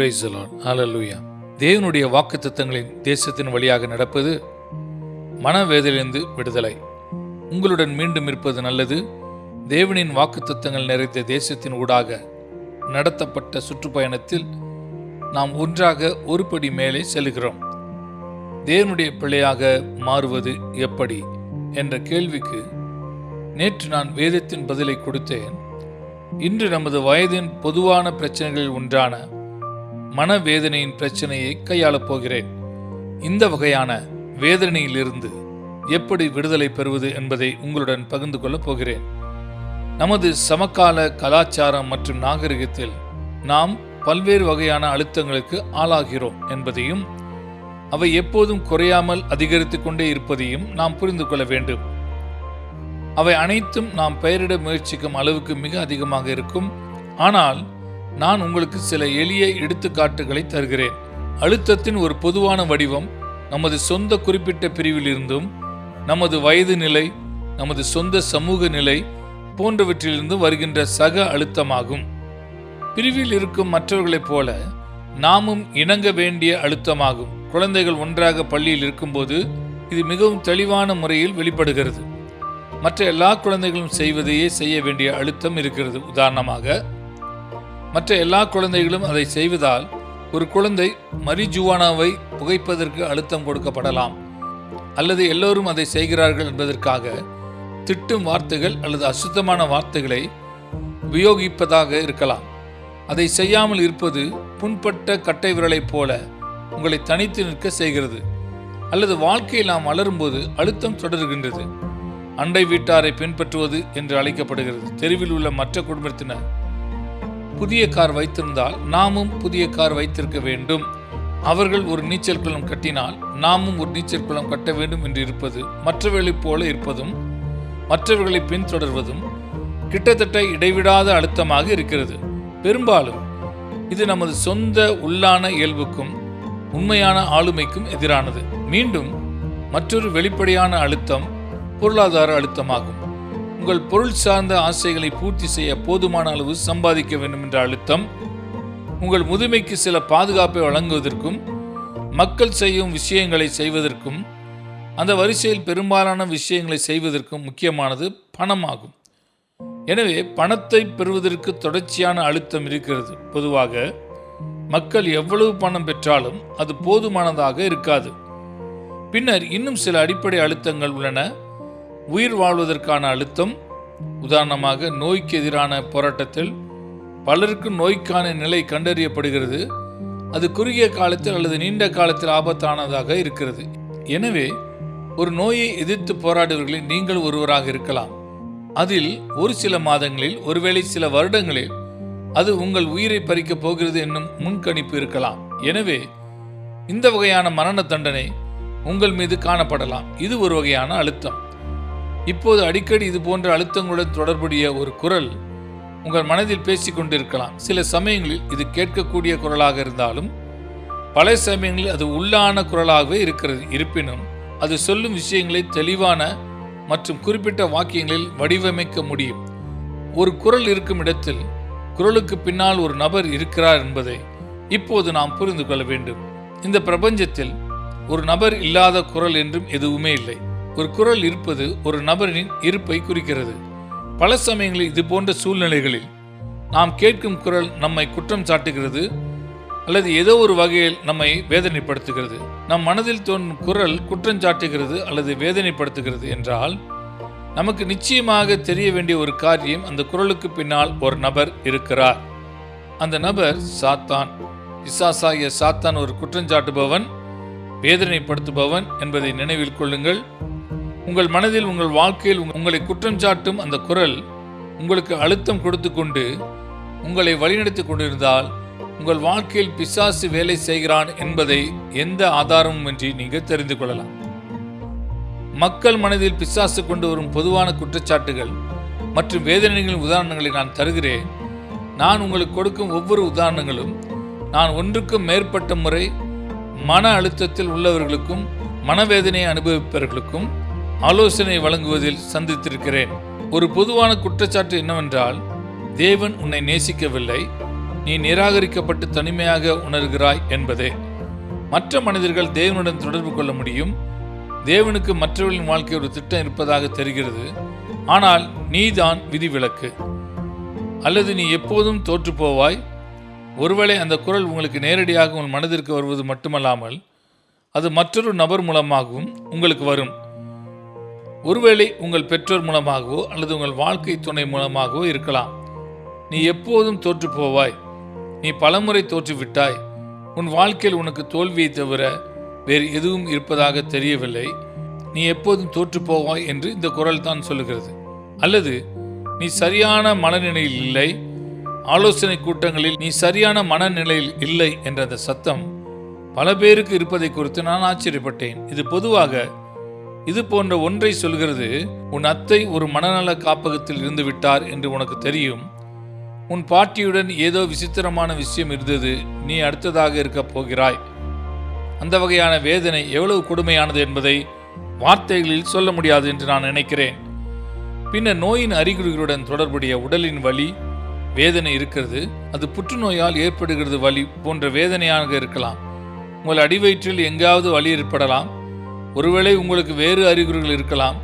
Price ஹalleluya தேவனுடைய வாக்குத்தத்தங்களின் தேசத்தின் வழியாக நடப்பது மனவேதலிருந்து விடுதலை. உங்களுடன் மீண்டும் இருப்பது நல்லது. தேவனின் வாக்குத்தத்தங்கள் நிறைந்த தேசத்தின் ஊடாக நடத்தப்பட்ட சுற்றுப்பயணத்தில் நாம் ஒன்றாக ஒரு படி மேலே செல்கிறோம். தேவனுடைய பிள்ளையாக மாறுவது எப்படி என்ற கேள்விக்கு நேற்று நான் வேதத்தின் பதிலை கொடுத்தேன். இன்று நமது வயதின் பொதுவான பிரச்சனைகளில் ஒன்றான மனவேதனையின் பிரச்சனையை கையாளப் போகிறேன். இந்த வகையான வேதனையிலிருந்து எப்படி விடுதலை பெறுவது என்பதை உங்களுடன் பகிர்ந்து கொள்ளப் போகிறேன். நமது சமகால கலாச்சாரம் மற்றும் நாகரிகத்தில் நாம் பல்வேறு வகையான அழுத்தங்களுக்கு ஆளாகிறோம் என்பதையும் அவை எப்போதும் குறையாமல் அதிகரித்து கொண்டே இருப்பதையும் நாம் புரிந்து கொள்ள வேண்டும். அவை அனைத்தும் நாம் பெயரிட முயற்சிக்கும் அளவுக்கு மிக அதிகமாக இருக்கும். ஆனால் நான் உங்களுக்கு சில எளிய எடுத்துக்காட்டுகளை தருகிறேன். அழுத்தத்தின் ஒரு பொதுவான வடிவம் நமது சொந்த குறிப்பிட்ட பிரிவிலிருந்தும் நமது வயது நிலை நமது சொந்த சமூக நிலை போன்றவற்றிலிருந்து வருகின்ற சக அழுத்தமாகும். பிரிவில் இருக்கும் மற்றவர்களைப் போல நாமும் இணங்க வேண்டிய அழுத்தமாகும். குழந்தைகள் ஒன்றாக பள்ளியில் இருக்கும்போது இது மிகவும் தெளிவான முறையில் வெளிப்படுகிறது. மற்ற எல்லா குழந்தைகளும் செய்வதையே செய்ய வேண்டிய அழுத்தம் இருக்கிறது. உதாரணமாக மற்ற எல்லா குழந்தைகளும் அதை செய்வதால் ஒரு குழந்தை மரிஜுவானாவை புகைப்பதற்கு அழுத்தம் கொடுக்கப்படலாம். அல்லது எல்லோரும் அதை செய்கிறார்கள் என்பதற்காக திட்டும் வார்த்தைகள் அல்லது அசுத்தமான வார்த்தைகளை உபயோகிப்பதாக இருக்கலாம். அதை செய்யாமல் இருப்பது புண்பட்ட கட்டை விரலைப் போல உங்களை தனித்து நிற்க செய்கிறது. அல்லது வாழ்க்கையில் நாம் வளரும்போது அழுத்தம் தொடர்கின்றது. அண்டை வீட்டாரை பின்பற்றுவது என்று அழைக்கப்படுகிறது. தெருவில் உள்ள மற்ற குடும்பத்தினர் புதிய கார் வைத்திருந்தால் நாமும் புதிய கார் வைத்திருக்க வேண்டும். அவர்கள் ஒரு நீச்சல் குளம் கட்டினால் நாமும் ஒரு நீச்சல் குளம் கட்ட வேண்டும் என்று இருப்பது மற்றவர்களைப் போல இருப்பதும் மற்றவர்களை பின்தொடர்வதும் கிட்டத்தட்ட இடைவிடாத அழுத்தமாக இருக்கிறது. பெரும்பாலும் இது நமது சொந்த உள்ளான இயல்புக்கும் உண்மையான ஆளுமைக்கும் எதிரானது. மீண்டும் மற்றொரு வெளிப்படையான அழுத்தம் பொருளாதார அழுத்தமாகும். உங்கள் பொருள் சார்ந்த ஆசைகளை பூர்த்தி செய்ய போதுமான அளவு சம்பாதிக்க வேண்டும் என்ற அழுத்தம் உங்கள் முதுமைக்கு சில பாதுகாப்பை வழங்குவதற்கும் மக்கள் செய்யும் விஷயங்களை செய்வதற்கும் அந்த வரிசையில் பெரும்பாலான விஷயங்களை செய்வதற்கும் முக்கியமானது பணமாகும். எனவே பணத்தை பெறுவதற்கு தொடர்ச்சியான அழுத்தம் இருக்கிறது. பொதுவாக மக்கள் எவ்வளவு பணம் பெற்றாலும் அது போதுமானதாக இருக்காது. பின்னர் இன்னும் சில அடிப்படை அழுத்தங்கள் உள்ளன. உயிர் வாழ்வதற்கான அழுத்தம் உதாரணமாக நோய்க்கு எதிரான போராட்டத்தில் பலருக்கு நோய்க்கான நிலை கண்டறியப்படுகிறது. அது குறுகிய காலத்தில் அல்லது நீண்ட காலத்தில் ஆபத்தானதாக இருக்கிறது. எனவே ஒரு நோயை எதிர்த்து போராடுவர்களில் நீங்கள் ஒருவராக இருக்கலாம். அதில் ஒரு சில மாதங்களில் ஒருவேளை சில வருடங்களில் அது உங்கள் உயிரை பறிக்கப் போகிறது என்னும் முன்கணிப்பு இருக்கலாம். எனவே இந்த வகையான மரண தண்டனை உங்கள் மீது காணப்படலாம். இது ஒரு வகையான அழுத்தம். இப்போது அடிக்கடி இது போன்ற அழுத்தங்களுடன் தொடர்புடைய ஒரு குரல் உங்கள் மனதில் பேசிக் கொண்டிருக்கலாம். சில சமயங்களில் இது கேட்கக்கூடிய குரலாக இருந்தாலும் பல சமயங்களில் அது உள்ளான குரலாகவே இருக்கிறது. இருப்பினும் அது சொல்லும் விஷயங்களை தெளிவான மற்றும் குறிப்பிட்ட வாக்கியங்களில் வடிவமைக்க முடியும். ஒரு குரல் இருக்கும் இடத்தில் குரலுக்கு பின்னால் ஒரு நபர் இருக்கிறார் என்பதை இப்போது நாம் புரிந்து கொள்ள வேண்டும். இந்த பிரபஞ்சத்தில் ஒரு நபர் இல்லாத குரல் என்றும் எதுவுமே இல்லை. ஒரு குரல் இருப்பது ஒரு நபரின் இருப்பை குறிக்கிறது. பல சமயங்களில் இது போன்ற சூழ்நிலைகளில் நாம் கேட்கும் குரல் நம்மை குற்றம் சாட்டுகிறது அல்லது ஏதோ ஒரு வகையில் நம்மை வேதனைப்படுத்துகிறது. நம் மனதில் தோன்றும் குரல் குற்றம் சாட்டுகிறது அல்லது வேதனைப்படுத்துகிறது என்றால் நமக்கு நிச்சயமாக தெரிய வேண்டிய ஒரு காரியம் அந்த குரலுக்கு பின்னால் ஒரு நபர் இருக்கிறார். அந்த நபர் சாத்தான். பிசாசாகிய சாத்தான் ஒரு குற்றஞ்சாட்டுபவன் வேதனைப்படுத்துபவன் என்பதை நினைவில் கொள்ளுங்கள். உங்கள் மனதில் உங்கள் வாழ்க்கையில் உங்களை குற்றம் சாட்டும் அந்த குரல் உங்களுக்கு அழுத்தம் கொடுத்து கொண்டு உங்களை வழிநடத்தி கொண்டிருந்தால் உங்கள் வாழ்க்கையில் பிசாசு வேலை செய்கிறான் என்பதை எந்த ஆதாரமும் இன்றி நீங்கள் தெரிந்து கொள்ளலாம். மக்கள் மனதில் பிசாசு கொண்டு வரும் பொதுவான குற்றச்சாட்டுகள் மற்றும் வேதனைகளின் உதாரணங்களை நான் தருகிறேன். நான் உங்களுக்கு கொடுக்கும் ஒவ்வொரு உதாரணங்களும் நான் ஒன்றுக்கும் மேற்பட்ட முறை மன அழுத்தத்தில் உள்ளவர்களுக்கும் மனவேதனையை அனுபவிப்பவர்களுக்கும் ஆலோசனை வழங்குவதில் சந்தித்திருக்கிறேன். ஒரு பொதுவான குற்றச்சாட்டு என்னவென்றால் தேவன் உன்னை நேசிக்கவில்லை நீ நிராகரிக்கப்பட்டு தனிமையாக உணர்கிறாய் என்பதே. மற்ற மனிதர்கள் தேவனுடன் தொடர்பு கொள்ள முடியும். தேவனுக்கு மற்றவர்களின் வாழ்க்கை ஒரு திட்டம் இருப்பதாக தெரிகிறது. ஆனால் நீதான் விதிவிலக்கு. அல்லது நீ எப்போதும் தோற்று போவாய். ஒருவேளை அந்த குரல் உங்களுக்கு நேரடியாக உங்கள் மனதிற்கு வருவது மட்டுமல்லாமல் அது மற்றொரு நபர் மூலமாகவும் உங்களுக்கு வரும். ஒருவேளை உங்கள் பெற்றோர் மூலமாகவோ அல்லது உங்கள் வாழ்க்கை துணை மூலமாகவோ இருக்கலாம். நீ எப்போதும் தோற்று போவாய். நீ பலமுறை தோற்றுவிட்டாய் உன் வாழ்க்கையில் உனக்கு தோல்வியை தவிர வேறு எதுவும் இருப்பதாக தெரியவில்லை. நீ எப்போதும் தோற்று போவாய் என்று இந்த குரல் தான் சொல்லுகிறது. அல்லது நீ சரியான மனநிலையில் இல்லை. ஆலோசனை கூட்டங்களில் நீ சரியான மனநிலையில் இல்லை என்ற அந்த சத்தம் பல பேருக்கு இருப்பதை குறித்து நான் ஆச்சரியப்பட்டேன். இது பொதுவாக இது போன்ற ஒன்றை சொல்கிறது உன் அத்தை ஒரு மனநல காப்பகத்தில் இருந்து விட்டார் என்று உனக்கு தெரியும். உன் பாட்டியுடன் ஏதோ விசித்திரமான விஷயம் இருந்தது நீ அடுத்ததாக இருக்கப் போகிறாய். அந்த வகையான வேதனை எவ்வளவு கொடுமையானது என்பதை வார்த்தைகளில் சொல்ல முடியாது என்று நான் நினைக்கிறேன். பின்னர் நோயின் அறிகுறிகளுடன் தொடர்புடைய உடலின் வலி வேதனை இருக்கிறது. அது புற்றுநோயால் ஏற்படுகிறது வலி போன்ற வேதனையாக இருக்கலாம். உங்கள் அடிவயிற்றில் எங்காவது வலி ஏற்படலாம். ஒருவேளை உங்களுக்கு வேறு அறிகுறிகள் இருக்கலாம்.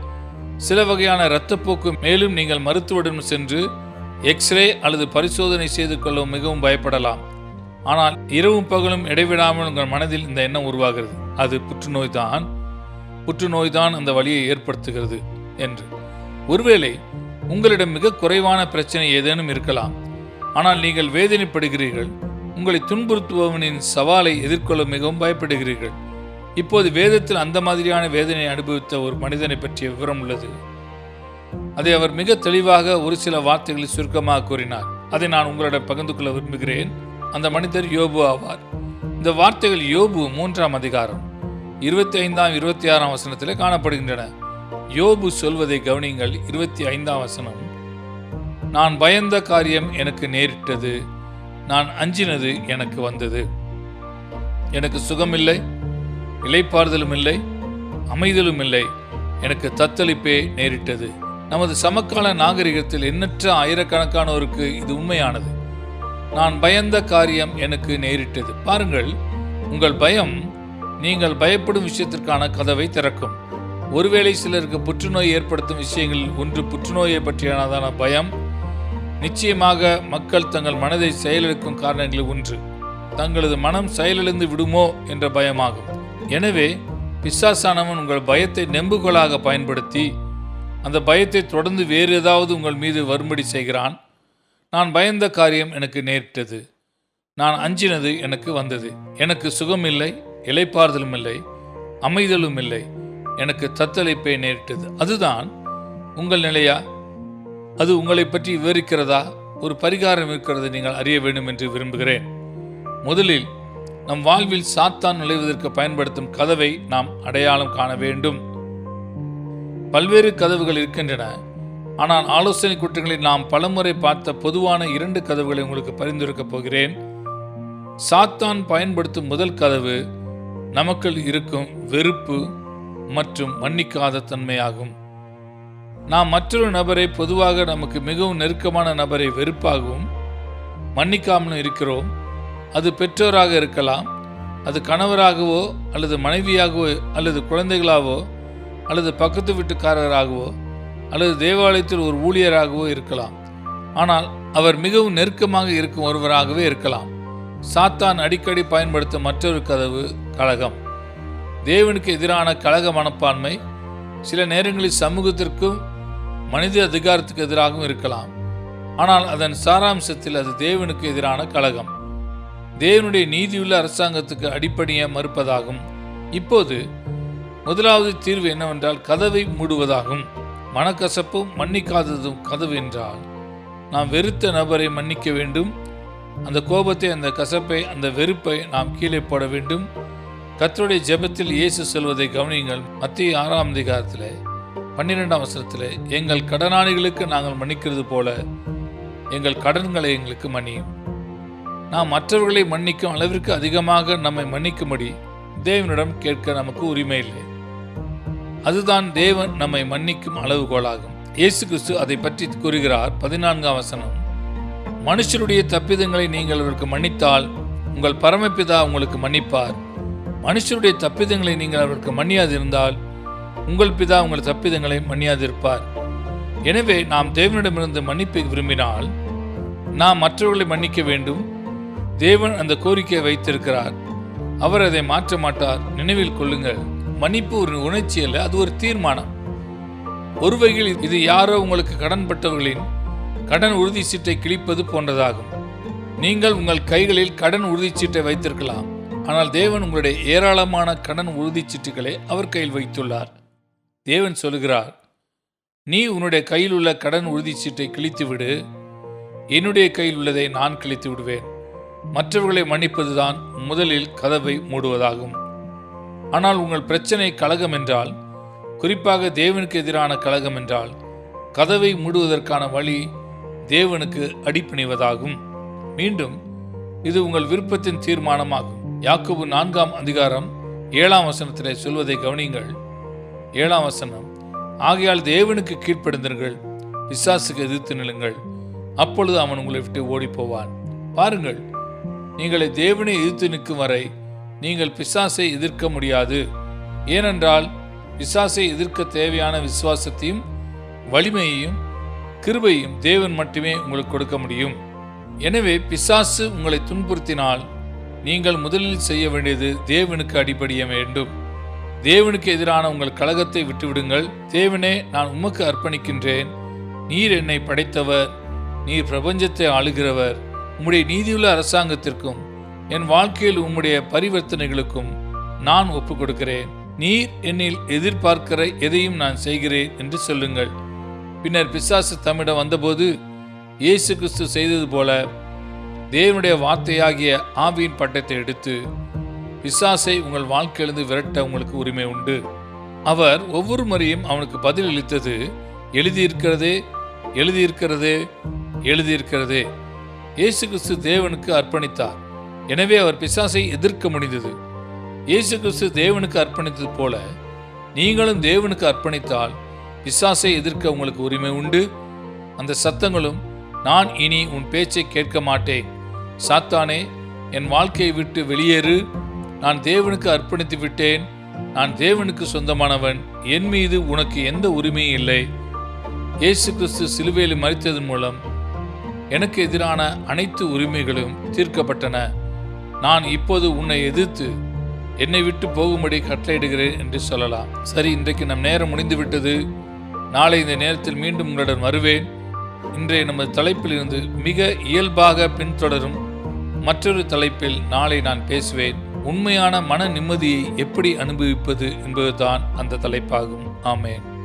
சில வகையான இரத்தப்போக்கு மேலும் நீங்கள் மருத்துவரிடம் சென்று எக்ஸ்ரே அல்லது பரிசோதனை செய்து கொள்ள மிகவும் பயப்படலாம். ஆனால் இரவும் பகலும் இடைவிடாமல் உங்கள் மனதில் இந்த எண்ணம் உருவாகிறது. அது புற்றுநோய் தான். புற்றுநோய் தான் அந்த வழியை ஏற்படுத்துகிறது என்று. ஒருவேளை உங்களிடம் மிக குறைவான பிரச்சனை ஏதேனும் இருக்கலாம். ஆனால் நீங்கள் வேதனைப்படுகிறீர்கள். உங்களை துன்புறுத்துபவனின் சவாலை எதிர்கொள்ள மிகவும் பயப்படுகிறீர்கள். இப்போது வேதத்தில் அந்த மாதிரியான வேதனை அனுபவித்த ஒரு மனிதனை பற்றிய விவரம் உள்ளது. அதை அவர் மிக தெளிவாக ஒரு சில வார்த்தைகளில் சுருக்கமாக கூறினார். அதை நான் உங்களிடம் பகிர்ந்து கொள்ள விரும்புகிறேன். அந்த மனிதர் யோபு ஆவார். இந்த வார்த்தைகள் யோபு மூன்றாம் அதிகாரம் இருபத்தி ஐந்தாம் இருபத்தி ஆறாம் வசனத்திலே காணப்படுகின்றன. யோபு சொல்வதை கவனிங்கள் இருபத்தி ஐந்தாம் வசனம் நான் பயந்த காரியம் எனக்கு நேரிட்டது. நான் அஞ்சினது எனக்கு வந்தது. எனக்கு சுகமில்லை. இலைப்பாறுதலும் இல்லை அமைதலும் இல்லை. எனக்கு தத்தளிப்பே நேரிட்டது. நமது சமகால நாகரிகத்தில் எண்ணற்ற ஆயிரக்கணக்கானோருக்கு இது உண்மையானது. நான் பயந்த காரியம் எனக்கு நேரிட்டது. பாருங்கள் உங்கள் பயம் நீங்கள் பயப்படும் விஷயத்திற்கான கதவை திறக்கும். ஒருவேளை சிலருக்கு புற்றுநோய் ஏற்படுத்தும் விஷயங்களில் ஒன்று புற்றுநோயை பற்றியானதான பயம் நிச்சயமாக மக்கள் தங்கள் மனதை செயலிழக்கும் காரணங்களில் ஒன்று. தங்களது மனம் செயலிழந்து விடுமோ என்ற பயமாகும். எனவே பிசாசானவன் உங்கள் பயத்தை நெம்புகோலாக பயன்படுத்தி அந்த பயத்தை தொடர்ந்து வேறு ஏதாவது உங்கள் மீது வரும்படி செய்கிறான். நான் பயந்த காரியம் எனக்கு நேரிட்டது. நான் அஞ்சினது எனக்கு வந்தது. எனக்கு சுகம் இல்லை இலைப்பாறுதலும் இல்லை அமைதலும் இல்லை. எனக்கு தத்தளிப்பை நேரிட்டது. அதுதான் உங்கள் நிலையா? அது உங்களை பற்றி விவரிக்கிறதா? ஒரு பரிகாரம் இருக்கிறது நீங்கள் அறிய வேண்டும் என்று விரும்புகிறேன். முதலில் நம் வாழ்வில் சாத்தான் நுழைவதற்கு பயன்படுத்தும் கதவை நாம் அடையாளம் காண வேண்டும். பல்வேறு கதவுகள் இருக்கின்றன. ஆனால் ஆலோசனை கூட்டங்களில் நாம் பலமுறை பார்த்த பொதுவான இரண்டு கதவுகளை உங்களுக்கு பரிந்துரைக்கப் போகிறேன். சாத்தான் பயன்படுத்தும் முதல் கதவு நமக்குள் இருக்கும் வெறுப்பு மற்றும் மன்னிக்காத தன்மையாகும். நாம் மற்றொரு நபரை பொதுவாக நமக்கு மிகவும் நெருக்கமான நபரை வெறுப்பாகவும் மன்னிக்காமலும் இருக்கிறோம். அது பெற்றோராக இருக்கலாம் அது கணவராகவோ அல்லது மனைவியாகவோ அல்லது குழந்தைகளாகவோ அல்லது பக்கத்து வீட்டுக்காரராகவோ அல்லது தேவாலயத்தில் ஒரு ஊழியராகவோ இருக்கலாம். ஆனால் அவர் மிகவும் நெருக்கமாக இருக்கும் ஒருவராகவே இருக்கலாம். சாத்தான் அடிக்கடி பயன்படுத்தும் மற்றொரு கதவு கழகம் தேவனுக்கு எதிரான கழக மனப்பான்மை சில நேரங்களில் சமூகத்திற்கும் மனித அதிகாரத்துக்கு எதிராகவும் இருக்கலாம். ஆனால் அதன் சாராம்சத்தில் அது தேவனுக்கு எதிரான கழகம் தேவனுடைய நீதியுள்ள அரசாங்கத்துக்கு அடிப்படையை மறுப்பதாகும். இப்போது முதலாவது தீர்வு என்னவென்றால் கதவை மூடுவதாகும். மனக்கசப்பும் மன்னிக்காததும் கதவு என்றால் நாம் வெறுத்த நபரை மன்னிக்க வேண்டும். அந்த கோபத்தை அந்த கசப்பை அந்த வெறுப்பை நாம் கீழே போட வேண்டும். கத்தருடைய ஜெபத்தில் இயேசு சொல்வதை கவனியுங்கள். மத்திய ஆறாம் அதிகாரத்தில் பன்னிரெண்டாம் வசனத்தில் எங்கள் கடனாளிகளுக்கு நாங்கள் மன்னிக்கிறது போல எங்கள் கடன்களை எங்களுக்கு மன்னியும். நாம் மற்றவர்களை மன்னிக்கும் அளவிற்கு அதிகமாக நம்மை மன்னிக்கும்படி தேவனிடம் கேட்க நமக்கு உரிமை இல்லை. அதுதான் தேவன் நம்மை மன்னிக்கும் அளவுகோலாகும். இயேசு கிறிஸ்து அதை பற்றி கூறுகிறார் பதினான்காம் வசனம் மனுஷருடைய தப்பிதங்களை நீங்கள் அவருக்கு மன்னித்தால் உங்கள் பரமபிதா உங்களுக்கு மன்னிப்பார். மனுஷருடைய தப்பிதங்களை நீங்கள் அவருக்கு மன்னியாதிருந்தால் உங்கள் பிதா உங்கள் தப்பிதங்களை மன்னியாதிருப்பார். எனவே நாம் தேவனிடமிருந்து மன்னிப்பை விரும்பினால் நாம் மற்றவர்களை மன்னிக்க வேண்டும் தேவன் அந்த கோரிக்கையை வைத்திருக்கிறார். அவர் அதை மாற்ற மாட்டார் நினைவில் கொள்ளுங்கள். மன்னிப்பு ஒரு உணர்ச்சி அல்ல அது ஒரு தீர்மானம். ஒரு வகையில் இது யாரோ உங்களுக்கு கடன்பட்டவர்களின் கடன் உறுதி சீட்டை கிழிப்பது போன்றதாகும். நீங்கள் உங்கள் கைகளில் கடன் உறுதிச்சீட்டை வைத்திருக்கலாம். ஆனால் தேவன் உங்களுடைய ஏராளமான கடன் உறுதிச்சீட்டுகளை அவர் கையில் வைத்துள்ளார். தேவன் சொல்கிறார் நீ உன்னுடைய கையில் உள்ள கடன் உறுதிச்சீட்டை கிழித்து விடு என்னுடைய கையில் உள்ளதை நான் கிழித்து விடுவேன் மற்றவர்களை மன்னிப்பதுதான் முதலில் கதவை மூடுவதாகும். ஆனால் உங்கள் பிரச்சனை கழகம் என்றால் குறிப்பாக தேவனுக்கு எதிரான கழகம் என்றால் கதவை மூடுவதற்கான வழி தேவனுக்கு அடிப்பணிவதாகும். மீண்டும் இது உங்கள் விருப்பத்தின் தீர்மானமாகும். யாக்கோபு நான்காம் அதிகாரம் ஏழாம் வசனத்திலே சொல்வதை கவனியுங்கள். ஏழாம் வசனம் ஆகையால் தேவனுக்கு கீழ்ப்படுந்தீர்கள் பிசாசுக்கு எதிர்த்து நிலுங்கள் அப்பொழுது அவன் உங்களை விட்டு ஓடிப் போவான் பாருங்கள் நீங்களை தேவனை எதிர்த்து நிற்கும் வரை நீங்கள் பிசாசை எதிர்க்க முடியாது. ஏனென்றால் பிசாசை எதிர்க்க தேவையான விசுவாசத்தையும் வலிமையையும் கிருபையும் தேவன் மட்டுமே உங்களுக்கு கொடுக்க முடியும். எனவே பிசாசு உங்களை துன்புறுத்தினால் நீங்கள் முதலில் செய்ய வேண்டியது தேவனுக்கு அடிபடிய வேண்டும். தேவனுக்கு எதிரான உங்கள் கழகத்தை விட்டுவிடுங்கள். தேவனே நான் உமக்கு அர்ப்பணிக்கின்றேன். நீர் என்னை படைத்தவர். நீர் பிரபஞ்சத்தை ஆளுகிறவர். உம்முடைய நீதியுள்ள அரசாங்கத்திற்கும் என் வாழ்க்கையில் உம்முடைய பரிவர்த்தனைகளுக்கும் நான் ஒப்பு கொடுக்கிறேன் நீர் என்னில் எதிர்பார்க்கிற எதையும் நான் செய்கிறேன் என்று சொல்லுங்கள். பின்னர் பிசாசு தம்மிடம் வந்தபோது இயேசு கிறிஸ்து செய்தது போல தேவனுடைய வார்த்தையாகிய ஆவியின் பட்டத்தை எடுத்து பிசாசை உங்கள் வாழ்க்கையிலிருந்து விரட்ட உங்களுக்கு உரிமை உண்டு. அவர் ஒவ்வொரு முறையும் அவனுக்கு பதில் அளித்தது எழுதியிருக்கிறதே எழுதியிருக்கிறதே எழுதியிருக்கிறதே. இயேசு கிறிஸ்து தேவனுக்கு அர்ப்பணித்தார். எனவே அவர் பிசாசை எதிர்க்க முடிந்தது. இயேசு கிறிஸ்து தேவனுக்கு அர்ப்பணித்தது போல நீங்களும் தேவனுக்கு அர்ப்பணித்தால் பிசாசை எதிர்க்க உங்களுக்கு உரிமை உண்டு. அந்த சத்தங்களும் நான் இனி உன் பேச்சை கேட்க மாட்டேன். சாத்தானே என் வாழ்க்கையை விட்டு வெளியேறு. நான் தேவனுக்கு அர்ப்பணித்து விட்டேன். நான் தேவனுக்கு சொந்தமானவன். என் மீது உனக்கு எந்த உரிமையும் இல்லை. இயேசு கிறிஸ்து சிலுவையில் மறித்ததன் மூலம் எனக்கு எதிரான அனைத்து உரிமைகளும் தீர்க்கப்பட்டன. நான் இப்போது உன்னை எதிர்த்து என்னை விட்டு போகும்படி கட்டளையிடுகிறேன் என்று சொல்லலாம். சரி இன்றைக்கு நம் நேரம் முடிந்து விட்டது நாளை இந்த நேரத்தில் மீண்டும் உங்களுடன் வருவேன். இன்றைய நமது தலைப்பில் இருந்து மிக இயல்பாக பின்தொடரும் மற்றொரு தலைப்பில் நாளை நான் பேசுவேன். உண்மையான மன நிம்மதியை எப்படி அனுபவிப்பது என்பதுதான் அந்த தலைப்பாகும். ஆமேன்.